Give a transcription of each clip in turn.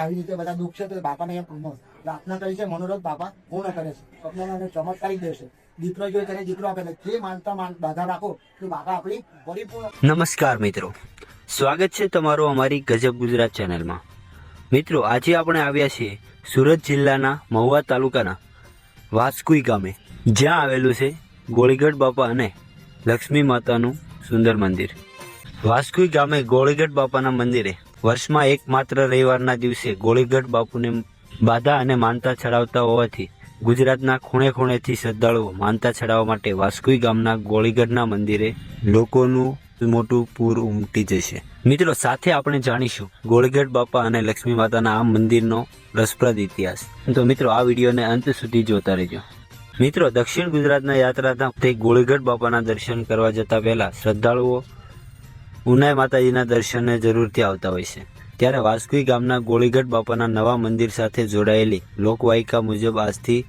આવી રીતે બધા દુઃખ છે તો બાપાને પ્રાર્થના કરી છે મનોરથ બાપા, પૂર્ણ કરે છે. સ્વપ્નના ચમત્કારી દેશે. નમસ્કાર મિત્રો. સ્વાગત છે તમારું અમારી ગજબ ગુજરાત ચેનલમાં. મિત્રો, આજે આપણે આવ્યા છીએ સુરત જિલ્લાના મહુવા તાલુકાના વાસ્કુઈ ગામે. જ્યાં આવેલું છે ગોળીગઢ બાપા અને લક્ષ્મી માતાનું સુંદર મંદિર. વાસ્કુઈ ગામે ગોળીગઢ બાપાના મંદિરે વર્ષમાં એકમાત્ર રવિવારના દિવસે ગોળીગઢ બાપુને બાધા અને માનતા ચડાવતા હોવાથી ગુજરાતના ખૂણે ખૂણેથી શ્રદ્ધાળુઓ માનતા ચડાવવા માટે વાસ્કુઈ ગામના ગોળીગઢના મંદિરે લોકોનું મોટું પૂર ઉમટી જશે. મિત્રો, સાથે આપણે જાણીશું ગોળીગઢ બાપા અને લક્ષ્મી માતાના આ મંદિરનો રસપ્રદ ઇતિહાસ. તો મિત્રો, આ વિડીયોને અંત સુધી જોતા રહેજો. મિત્રો, દક્ષિણ ગુજરાતના યાત્રાધામ તે ગોળીગઢ બાપાના દર્શન કરવા જતા પહેલા શ્રદ્ધાળુઓ ઉનાઈ માતાજીના દર્શનને જરૂરથી આવતા હોય છે. ત્યારે વાસ્કુઈ ગામના ગોળીગઢ બાપાના નવા મંદિર સાથે જોડાયેલી લોકવાયકા મુજબ આજથી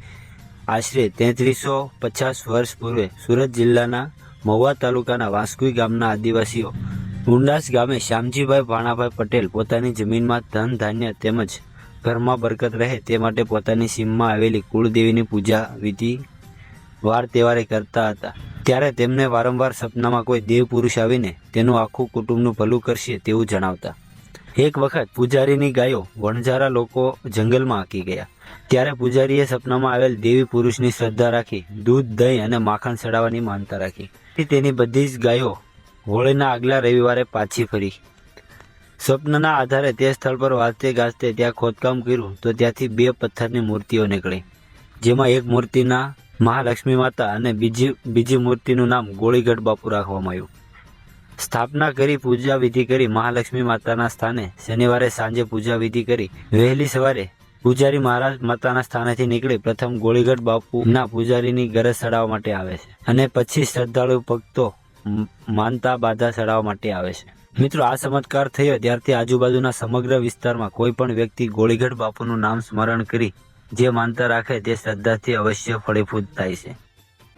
આશરે તેત્રીસો પચાસ વર્ષ પૂર્વે સુરત જિલ્લાના મહુવા તાલુકાના વાસ્કુઈ ગામના આદિવાસીઓ ઉંડાસ ગામે શ્યામજીભાઈ ભાણાભાઈ પટેલ પોતાની જમીનમાં ધન, ધાન્ય તેમજ ઘરમાં બરકત રહે તે માટે પોતાની સીમમાં આવેલી કુળદેવીની પૂજા વિધિ વાર તહેવારે કરતા હતા. ત્યારે તેમને વારંવાર સપનામાં કોઈ દેવ પુરુષ આવીને તેનું આખું કુટુંબનું ભલું કરશે તેવું જણાવતા. એક વખત પૂજારીની ગાયો વણઝારા લોકો જંગલમાં આંકી ગયા. ત્યારે પૂજારીએ સપનામાં આવેલ દેવી પુરુષની શ્રદ્ધા રાખી, દૂધ, દહીં અને માખણ ચડાવવાની માનતા રાખી. તેની બધી જ ગાયો હોળીના આગલા રવિવારે પાછી ફરી. સ્વપ્નના આધારે તે સ્થળ પર વાંચતે ગાજતે ત્યાં ખોદકામ કર્યું તો ત્યાંથી બે પથ્થરની મૂર્તિઓ નીકળી. જેમાં એક મૂર્તિના મહાલક્ષ્મી માતા અને બીજી બીજી મૂર્તિનું નામ ગોળીગઢ બાપુ રાખવામાં આવ્યું. સ્થાપના કરી પૂજા વિધિ કરી મહાલક્ષ્મી માતાના સ્થાને શનિવારે સાંજે પૂજા વિધિ કરી વહેલી સવારે પૂજારી મહારાજ માતાના સ્થાનેથી નીકળી પ્રથમ ગોળીગઢ બાપુના પૂજારીની ગરજ ચડાવવા માટે આવે છે અને પછી શ્રદ્ધાળુ ભક્તો માનતા બાધા ચડાવવા માટે આવે છે. મિત્રો, આ ચમત્કાર થયો ત્યારથી આજુબાજુના સમગ્ર વિસ્તારમાં કોઈ પણ વ્યક્તિ ગોળીગઢ બાપુનું નામ સ્મરણ કરી જે માનતા રાખે તે શ્રદ્ધાથી અવશ્ય ફળીભૂત થાય છે.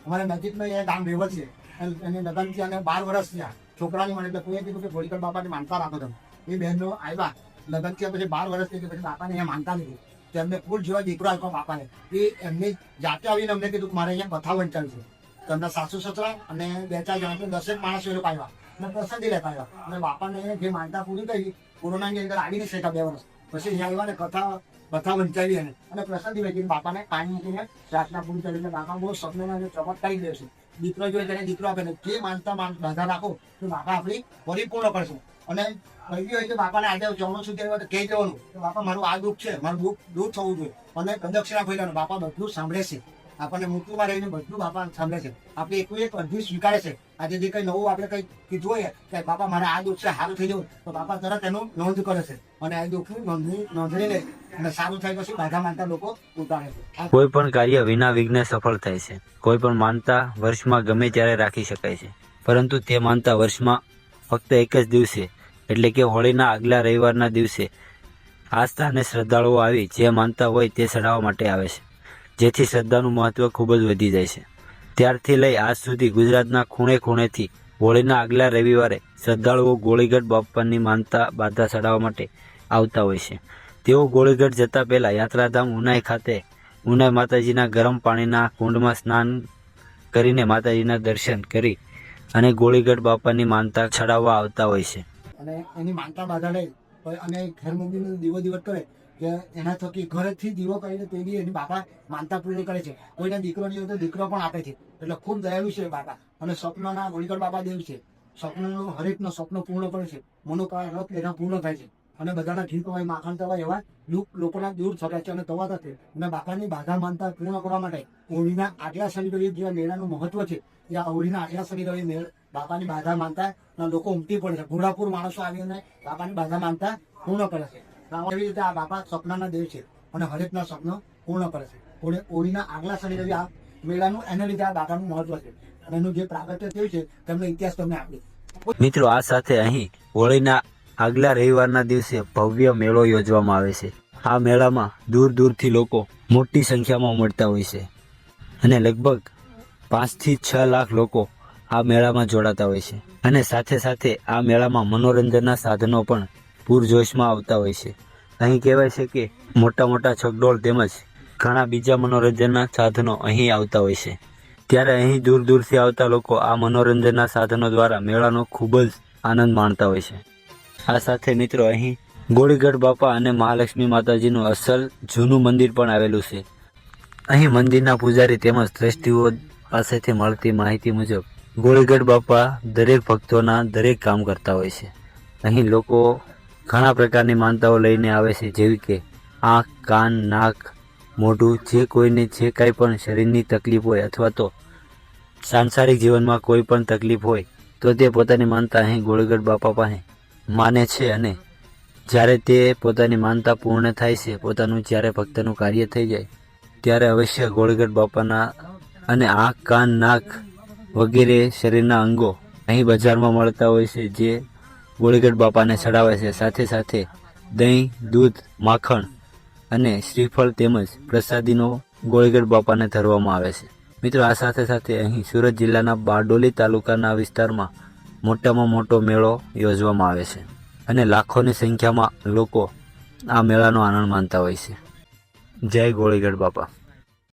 અમારે નજીકનો એ ગામ રેવત છે. અને લગન લગ્નથી અને બાર વર્ષ થયા. છોકરાની મને એટલે કોઈએ કીધું કે ગોળીકર બાપાની માનતા રાખો તમે. એ બહેનો આવ્યા. લગ્ન થયા પછી બાર વર્ષ થઈ પછી બાપાને અહીંયા માનતા લીધું તેમને ફૂલ જેવા દીકરો આપ્યો બાપાને. એ એમની જાતે આવીને અમને કીધું કે મારે અહીંયા કથા વંચાવી છે. તો એમના સાસુ સસરા અને બે ચાર જણા દસેક માણસો એ લોકો આવ્યા. અને પ્રસંગી લેતા આવ્યા. અને બાપાને જે માનતા પૂરી કરી, કોરોનાની અંદર આવીને શેઠા બે વર્ષ. પછી અહીંયા આવ્યા ને કથા કથા વંચાવી અને અને પ્રસાદી વેચીને બાપાને પાણી મૂકીને પ્રાર્થના પૂરી કરીને બાપા બહુ સપનાના અને ચમત્કારી દેશે દીકરો જોઈએ તેને દીકરો આપે ને જે માનતા માન બાધા રાખો તો બાપા આપણી પરિપૂર્ણ કરશે. અને કહ્યું હોય તો બાપાને આજે ચોમણ સુધી આવ્યો તો કહી દેવાનું બાપા, મારું આ દુઃખ છે, મારું દુઃખ દૂર થવું જોઈએ. અને દક્ષિણા ફેરવાનું બાપા બધું સાંભળે છે. આપણને મૃત્યુમાં રહીને બધું બાપા સાંભળે છે. આપણે એક એક અડધી સ્વીકારે છે. આજે જે કઈ નવું આપણે કઈ કીધું હોય કે બાપા મારા આ દુઃખ છે, સારું થઈ જવું, તો બાપા તરત એનું નોંધ કરે છે. અને આ દુઃખની નોંધણી નોંધણી લે અને સારું થાય પછી બાધા માનતા લોકો ઉતારે છે. કોઈ પણ કાર્ય વિના વિઘ્ને સફળ થાય છે. કોઈ પણ માનતા વર્ષમાં ગમે ત્યારે રાખી શકાય છે. પરંતુ તે માનતા વર્ષમાં ફક્ત એક જ દિવસે, એટલે કે હોળીના આગલા રવિવારના દિવસે આસ્થા અને શ્રદ્ધાળુઓ આવી જે માનતા હોય તે ચડાવવા માટે આવે છે. જેથી શ્રદ્ધાનું મહત્વ ખૂબ જ વધી જાય છે. ત્યારથી લઈ આજ સુધી ગુજરાતના ખૂણે ખૂણેથી હોળીના આગલા રવિવારે શ્રદ્ધાળુઓ ગોળીગઢ બાપાની માનતા બાધા ચડાવવા માટે આવતા હોય છે. તેઓ ગોળીગઢ જતા પહેલાં યાત્રાધામ ઉનાઈ ખાતે ઉનાઈ માતાજીના ગરમ પાણીના કુંડમાં સ્નાન કરીને માતાજીના દર્શન કરી અને ગોળીગઢ બાપાની માનતા ચડાવવા આવતા હોય છે. અને એની માનતા બાધા અને ઘર મંદિરનો દીવો દિવસ કરે કે એના થકી ઘરેથી દીવો કરીને તે બી એની બાપા માનતા પૂરી કરે છે. કોઈના દીકરો નહીં હોય તો દીકરો પણ આપે છે. એટલે ખૂબ દયાળુ છે બાપા. અને સ્વપ્નના ગોળીકર બાપા દેવ છે. સ્વપ્નનું હરેકનો સ્વપ્ન પૂર્ણ કરે છે. મનોકામના એના પૂર્ણ થાય છે. અને બધાના ઠીક હોય, માખણ તવા એવા દુઃખ લોકોના દૂર થતા છે અને તવા થશે અને બાપાની બાધા માનતા પૂર્ણ કરવા માટે હોળીના આગલા શનિ જે મેળાનું મહત્વ છે, એ આ હોળીના શનિ રવિ મેળ બાપાની બાધા માનતા લોકો ઉમટી પડે છે. ઘોડાપુર માણસો આવીને બાપાની બાધા માનતા પૂર્ણ કરે છે. એવી રીતે આ બાપા સપનાના દેવ છે અને હરેકના સ્વપ્ન પૂર્ણ કરે છે. હોળી- ઓળીના આગલા શનિ રવિ આ મેળાનું એને લીધે આ દાદાનું મહત્વ છે. અને એનું જે પ્રાગટ્ય થયું છે, તેમનો ઇતિહાસ તમને આપી મિત્રો, આ સાથે અહીં હોળીના આગલા રવિવારના દિવસે ભવ્ય મેળો યોજવામાં આવે છે. આ મેળામાં દૂર દૂરથી લોકો મોટી સંખ્યામાં ઉમટતા હોય છે. અને લગભગ પાંચથી છ લાખ લોકો આ મેળામાં જોડાતા હોય છે. અને સાથે સાથે આ મેળામાં મનોરંજનના સાધનો પણ પૂરજોશમાં આવતા હોય છે. અહીં કહેવાય છે કે મોટા મોટા છગડોળ તેમજ ઘણા બીજા મનોરંજનના સાધનો અહીં આવતા હોય છે. ત્યારે અહીં દૂર દૂરથી આવતા લોકો આ મનોરંજનના સાધનો દ્વારા મેળાનો ખૂબ જ આનંદ માણતા હોય છે. આ સાથે મિત્રો અહીં ગોળીગઢ બાપા અને મહાલક્ષ્મી માતાજીનું અસલ જૂનું મંદિર પણ આવેલું છે. અહીં મંદિરના પૂજારી તેમજ દ્રષ્ટિઓ પાસેથી મળતી માહિતી મુજબ ગોળીગઢ બાપા દરેક ભક્તોના દરેક કામ કરતા હોય છે. અહીં લોકો ઘણા પ્રકારની માનતાઓ લઈને આવે છે, જેવી કે આંખ, કાન, નાક, મોઢું, જે કોઈને જે કાંઈ પણ શરીરની તકલીફ હોય અથવા તો સાંસારિક જીવનમાં કોઈ પણ તકલીફ હોય, તો તે પોતાની માનતા અહીં ગોળગઢ બાપા પાસે માને છે અને જ્યારે તે પોતાની માનતા પૂર્ણ થાય છે, પોતાનું જ્યારે ભક્તનું કાર્ય થઈ જાય, ત્યારે અવશ્ય ગોળગઢ બાપાના અને આંખ, કાન, નાક વગેરે શરીરના અંગો અહીં બજારમાં મળતા હોય છે, જે ગોળગઢ બાપાને ચડાવે છે. સાથે સાથે દહીં, દૂધ, માખણ અને શ્રીફળ તેમજ પ્રસાદીનો ગોળગઢ બાપાને ધરવામાં આવે છે. મિત્રો, આ સાથે સાથે અહીં સુરત જિલ્લાના બારડોલી તાલુકાના વિસ્તારમાં મોટામાં મોટો મેળો યોજવામાં આવે છે અને લાખોની સંખ્યામાં લોકો આ મેળાનો આનંદ માનતા હોય છે. જય ગોળીગઢ બાપા.